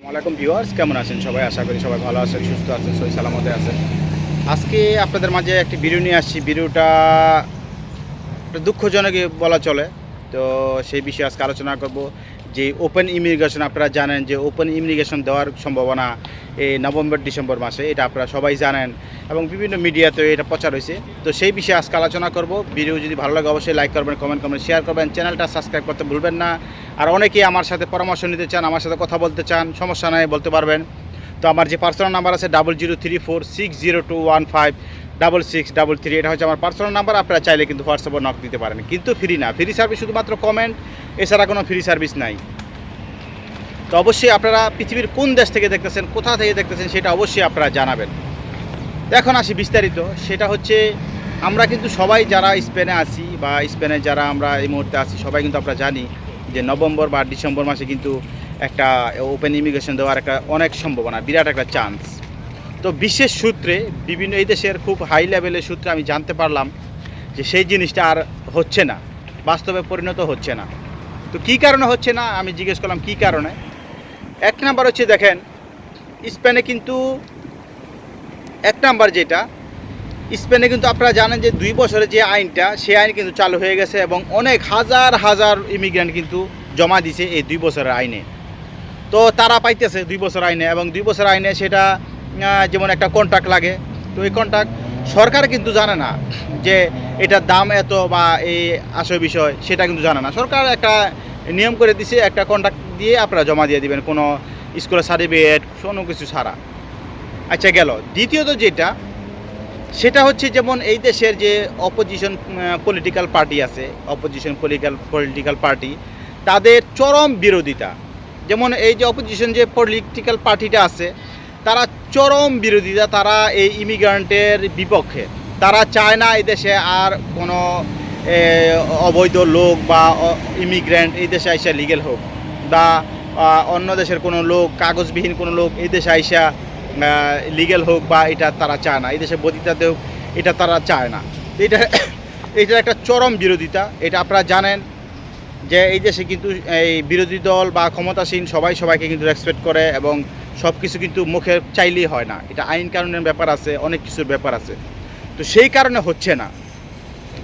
আসসালামাইকুম ভিউয়ার্স, কেমন আছেন সবাই? আশা করি সবাই ভালো আছেন, সুস্থ আছেন সই সালামতে আছেন। আজকে আপনাদের মাঝে একটি ভিডিও নিয়ে আসছি। ভিডিওটা একটা দুঃখজনকই বলা চলে। তো সেই বিষয়ে আজকে আলোচনা করব। যে ওপেন ইমিগ্রেশন আপনারা জানেন যে ওপেন ইমিগ্রেশন দেওয়ার সম্ভাবনা এই নভেম্বর, ডিসেম্বর মাসে, এটা আপনারা সবাই জানেন এবং বিভিন্ন মিডিয়াতে এটা প্রচার হয়েছে। তো সেই বিষয়ে আজকে আলোচনা করব। ভিডিও যদি ভালো লাগে অবশ্যই লাইক করবেন কমেন্ট করবেন শেয়ার করবেন। চ্যানেলটা সাবস্ক্রাইব করতে ভুলবেন না। আর অনেকেই আমার সাথে পরামর্শ নিতে চান, আমার সাথে কথা বলতে চান, সমস্যা নাই, বলতে পারবেন। তো আমার যে পার্সোনাল নাম্বার আছে double zero three four six zero two one five double six double three এটা হচ্ছে আমার পার্সোনাল নাম্বার আপনারা চাইলে কিন্তু হোয়াটসঅ্যাপে নক দিতে পারেন। কিন্তু ফ্রি না ফ্রি সার্ভিস শুধুমাত্র কমেন্ট এছাড়া কোনো ফ্রি সার্ভিস নাই। তো অবশ্যই আপনারা পৃথিবীর কোন দেশ থেকে দেখতেছেন, কোথা থেকে দেখতেছেন সেটা অবশ্যই আপনারা জানাবেন। এখন আসি বিস্তারিত, সেটা হচ্ছে আমরা কিন্তু সবাই যারা স্পেনে আছি বা স্পেনে যারা আমরা এই মুহূর্তে আছি, সবাই কিন্তু আমরা জানি যে নভেম্বর বা ডিসেম্বর মাসে কিন্তু একটা ওপেন ইমিগ্রেশন দেওয়ার একটা অনেক সম্ভাবনা, বিরাট একটা চান্স তো বিশেষ সূত্রে বিভিন্ন এই দেশের খুব হাই লেভেলের সূত্রে আমি জানতে পারলাম যে সেই জিনিসটা আর হচ্ছে না, বাস্তবে পরিণত হচ্ছে না। তো কী কারণে হচ্ছে না? আমি জিজ্ঞেস করলাম, কী কারণে? এক নাম্বার হচ্ছে, দেখেন, স্পেনে কিন্তু, এক নাম্বার যেটা, স্পেনে কিন্তু আপনারা জানেন যে দুই বছরের যে আইনটা সেই আইন কিন্তু চালু হয়ে গেছে এবং অনেক হাজার হাজার ইমিগ্রেন্ট কিন্তু জমা দিছে এই দুই বছরের আইনে। তো তারা পাইতেছে দুই বছর আইনে এবং দুই বছর আইনে সেটা যেমন একটা কন্ট্রাক্ট লাগে, তো এই কন্ট্রাক্ট সরকার কিন্তু জানে না যে এটার দাম এত বা এই আসল বিষয়, সেটা কিন্তু জানে না। সরকার একটা নিয়ম করে দিছে, একটা কন্ট্রাক্ট দিয়ে আপনারা জমা দিয়ে দিবেন, কোনো স্কুলের সার্টিফিকেট কোনো কিছু ছাড়া। আচ্ছা গেল। দ্বিতীয়ত যেটা, সেটা হচ্ছে যেমন এই দেশের যে অপোজিশন পলিটিক্যাল পার্টি আছে অপোজিশন পলিটিক্যাল পলিটিক্যাল পার্টি তাদের চরম বিরোধিতা। যেমন এই যে অপোজিশন যে পলিটিক্যাল পার্টিটা আছে, তারা চরম বিরোধিতা তারা এই ইমিগ্রান্টের বিপক্ষে। তারা চায় না এই দেশে আর কোনো অবৈধ লোক বা ইমিগ্রেন্ট এই দেশে আইসা লিগেল হোক বা অন্য দেশের কোনো লোক, কাগজবিহীন কোনো লোক এই দেশে আইসা লিগেল হোক বা এটা তারা চায় না। এই দেশে বদিতা দেওক এটা তারা চায় না। এটা এটার একটা চরম বিরোধিতা। এটা আপনারা জানেন যে এই দেশে কিন্তু এই বিরোধী দল বা ক্ষমতাসীন সবাই সবাইকে কিন্তু রেসপেক্ট করে এবং সব কিছু কিন্তু মুখে চাইলেই হয় না। এটা আইন কানুনের ব্যাপার আছে, অনেক কিছুর ব্যাপার আছে। তো সেই কারণে হচ্ছে না।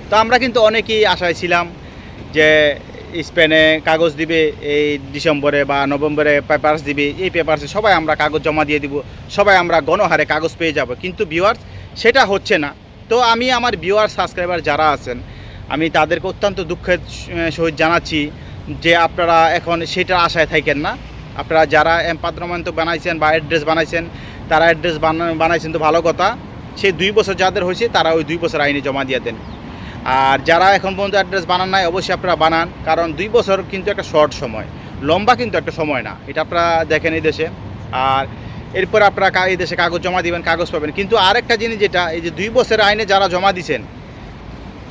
তো আমরা কিন্তু অনেকেই আশায় ছিলাম যে স্পেনে কাগজ দিবে, এই ডিসেম্বরে বা নভেম্বরে পেপার্স দিবে, এই পেপারসে সবাই আমরা কাগজ জমা দিয়ে দিব, সবাই আমরা গণহারে কাগজ পেয়ে যাব। কিন্তু ভিউয়ার্স সেটা হচ্ছে না। তো আমি আমার ভিউয়ার সাবস্ক্রাইবার যারা আছেন, আমি তাদেরকে অত্যন্ত দুঃখের সহিত জানাচ্ছি যে আপনারা এখন সেটার আশায় থাকেন না। আপনারা যারা এম্পাদ্রমান্ত বানাইছেন বা অ্যাড্রেস বানাইছেন, তারা অ্যাড্রেস বানাইছেন তো ভালো কথা। সেই দুই বছর যাদের হয়েছে, তারা ওই দুই বছর আইনে জমা দিয়ে দেন। আর যারা এখন পর্যন্ত অ্যাড্রেস বানান নাই, অবশ্যই আপনারা বানান, কারণ দুই বছর কিন্তু একটা শর্ট সময়। লম্বা কিন্তু একটা সময় না, এটা আপনারা দেখেন এই দেশে। আর এরপর আপনারা এই দেশে কাগজ জমা দিবেন, কাগজ পাবেন। কিন্তু আরেকটা জিনিস যেটা, এই যে দুই বছরের আইনে যারা জমা দিছেন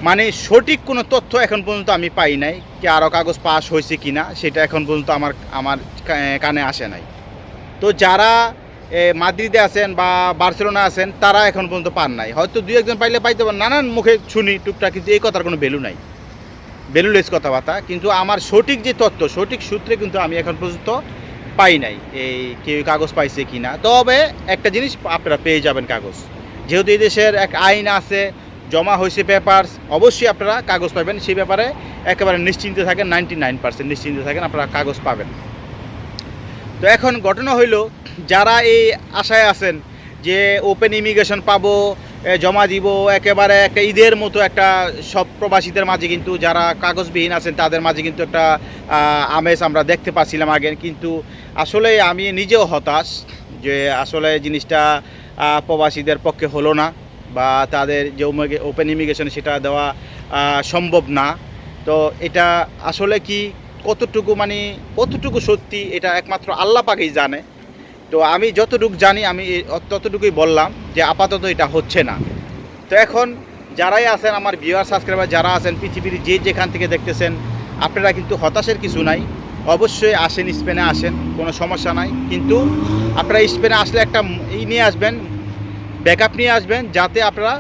মানে সঠিক কোনো তথ্য এখন পর্যন্ত আমি পাই নাই কি আরও কাগজ পাস হয়েছে কি না সেটা এখন পর্যন্ত আমার আমার কানে আসে নাই। তো যারা মাদ্রিদে আছেন বা বার্সেলোনা আছেন, তারা এখন পর্যন্ত পান নাই। হয়তো দুই একজন পাইলে পাইতে পারেন। নানান মুখে শুনি টুকটাক, কিন্তু এই কথার কোনো ভ্যালু নাই। ভ্যালুলেস কথাবার্তা। কিন্তু আমার সঠিক যে তথ্য, সঠিক সূত্রে কিন্তু আমি এখন পর্যন্ত পাই নাই এই কেউ কাগজ পাইছে কি না তবে একটা জিনিস আপনারা পেয়ে যাবেন কাগজ। যেহেতু এই দেশের এক আইন আছে জমা হয়েছে পেপারস অবশ্যই আপনারা কাগজ পাবেন। সেই ব্যাপারে একেবারে নিশ্চিন্তে থাকেন নাইনটি নাইন পার্সেন্ট নিশ্চিন্তে থাকেন, আপনারা কাগজ পাবেন। তো এখন ঘটনা হইল, যারা এই আশায় আছেন যে ওপেন ইমিগ্রেশন পাবো জমা দিব, একেবারে একটা ঈদের মতো একটা সব প্রবাসীদের মাঝে কিন্তু যারা কাগজবিহীন আছেন, তাদের মাঝে কিন্তু একটা আমেজ আমরা দেখতে পাচ্ছিলাম আগে। কিন্তু আসলে আমি নিজেও হতাশ যে আসলে জিনিসটা প্রবাসীদের পক্ষে হলো না। বা তাদের যে ওপেন ইমিগ্রেশন সেটা দেওয়া সম্ভব না। তো এটা আসলে কি কতটুকু মানে কতটুকু সত্যি এটা একমাত্র আল্লাহ পাকেই জানে। তো আমি যতটুকু জানি আমি ততটুকুই বললাম যে আপাতত এটা হচ্ছে না। তো এখন যারাই আছেন আমার ভিউয়ার সাবস্ক্রাইবার যারা আছেন পৃথিবীর যে যেখান থেকে দেখতেছেন, আপনারা কিন্তু হতাশের কিছু নাই। অবশ্যই আসেন, স্পেনে আসেন, কোনো সমস্যা নাই। কিন্তু আপনারা স্পেনে আসলে একটা এই নিয়ে আসবেন ব্যাকআপ নিয়ে আসবেন যাতে আপনারা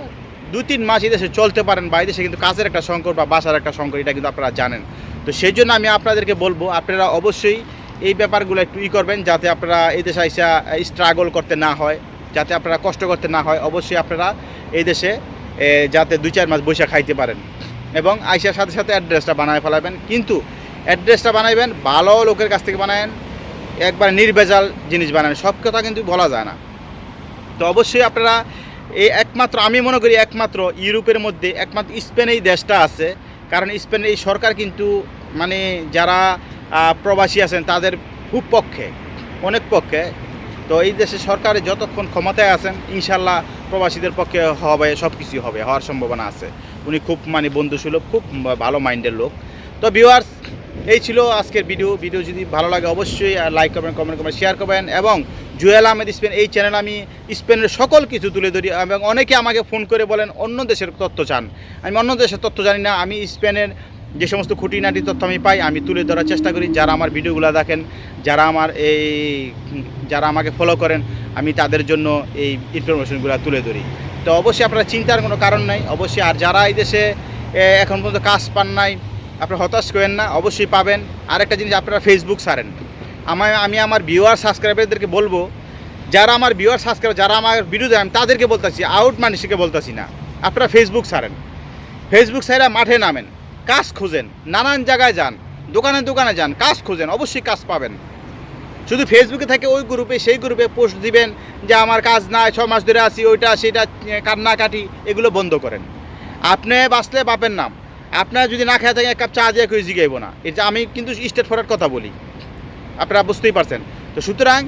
দু তিন মাস এই দেশে চলতে পারেন বা এই দেশে কিন্তু কাজের একটা সংকট বা বাসার একটা সংকট, এটা কিন্তু আপনারা জানেন। তো সেই জন্য আমি আপনাদেরকে বলব, আপনারা অবশ্যই এই ব্যাপারগুলো একটু ই করবেন যাতে আপনারা এই দেশে আইসা স্ট্রাগল করতে না হয়, যাতে আপনারা কষ্ট করতে না হয়। অবশ্যই আপনারা এই দেশে যাতে দুই চার মাস বৈশা খাইতে পারেন এবং আইসার সাথে সাথে অ্যাড্রেসটা বানায় ফেলাবেন। কিন্তু অ্যাড্রেসটা বানাইবেন, ভালো লোকের কাছ থেকে বানায়েন, একবার নির্ভেজাল জিনিস বানান সব কথা কিন্তু বলা যায় না। তো অবশ্যই আপনারা এই একমাত্র, আমি মনে করি একমাত্র ইউরোপের মধ্যে, একমাত্র স্পেন এই দেশটা আছে। কারণ স্পেনের এই সরকার কিন্তু মানে যারা প্রবাসী আছেন তাদের খুব পক্ষে, অনেক পক্ষে। তো এই দেশে সরকারে যতক্ষণ ক্ষমতায় আছেন, ইনশাল্লাহ প্রবাসীদের পক্ষে হবে সব কিছুই হবে, হওয়ার সম্ভাবনা আছে। উনি খুব মানে বন্ধুসুলভ, খুব ভালো মাইন্ডের লোক। তো ভিউয়ার্স এই ছিল আজকের ভিডিও। ভিডিও যদি ভালো লাগে অবশ্যই লাইক করবেন কমেন্ট করবেন শেয়ার করবেন। এবং জুয়েল আহমেদ স্পেন, এই চ্যানেল আমি স্পেনের সকল কিছু তুলে ধরি এবং অনেকে আমাকে ফোন করে বলেন, অন্য দেশের তথ্য চান। আমি অন্য দেশের তথ্য জানি না, আমি স্পেনের যে সমস্ত খুঁটিনাটি তথ্য আমি পাই, আমি তুলে ধরার চেষ্টা করি। যারা আমার ভিডিওগুলো দেখেন, যারা আমার এই, যারা আমাকে ফলো করেন, আমি তাদের জন্য এই ইনফরমেশনগুলো তুলে ধরি। তো অবশ্যই আপনারা চিন্তার কোনো কারণ নাই। অবশ্যই আর যারা এই দেশে এখন পর্যন্ত কাজ পান নাই আপনারা হতাশ করেন না, অবশ্যই পাবেন। আরেকটা জিনিস আপনারা ফেসবুক ছাড়েন। আমার আমি আমার ভিউয়ার সাবস্ক্রাইবারদেরকে বলব, যারা আমার ভিউয়ার সাবস্ক্রাইবার যারা আমার দেয় আমি তাদেরকে বলতেছি আউট মানুষকে বলতেছি না। আপনারা ফেসবুক ছাড়েন। ফেসবুক ছাড়া মাঠে নামেন, কাজ খুঁজেন, নানান জায়গায় যান, দোকানে দোকানে যান, কাজ খুঁজেন, অবশ্যই কাজ পাবেন। শুধু ফেসবুকে থাকে ওই গ্রুপে সেই গ্রুপে পোস্ট দিবেন যে, আমার কাজ নাই, ছ মাস ধরে আছি, ওইটা, সেটা, কান্নাকাটি, এগুলো বন্ধ করেন। আপনি বাঁচলে বাপের নাম। আপনার যদি না খেয়ে থাকেন, এক কাপ চা দিয়ে কেউ জিগাইব না? এটা আমি কিন্তু স্টেট ফরওয়ার্ড কথা বলি। আপনারা বুঝতেই পারছেন। তো সুতরাং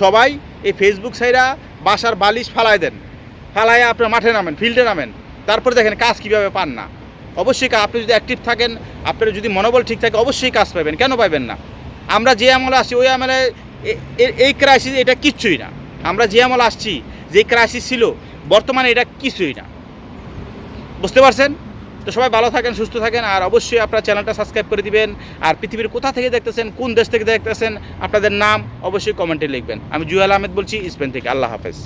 সবাই এই ফেসবুক সাইরা বাসার বালিশ ফালাই দেন। ফালাইয়া আপনার মাঠে নামেন ফিল্ডে নামেন। তারপরে দেখেন কাজ কীভাবে পান না। অবশ্যই আপনি যদি অ্যাক্টিভ থাকেন, আপনার যদি মনোবল ঠিক থাকে, অবশ্যই কাজ পাবেন কেন পাবেন না? আমরা যে আমলে আসছি ওই আমলে এই ক্রাইসিস এটা কিচ্ছুই না। আমরা যে আমলে আসছি, যে ক্রাইসিস ছিল, বর্তমানে এটা কিছুই না। বুঝতে পারছেন? তো সবাই ভালো থাকেন, সুস্থ থাকেন, আর অবশ্যই আপনার চ্যানেলটা সাবস্ক্রাইব করে দিবেন। আর পৃথিবীর কোথা থেকে দেখতেছেন, কোন দেশ থেকে দেখতেছেন, আপনাদের নাম অবশ্যই কমেন্টে লিখবেন। আমি জুয়েল আহমেদ বলছি, স্পেন থেকে। আল্লাহ হাফেজ।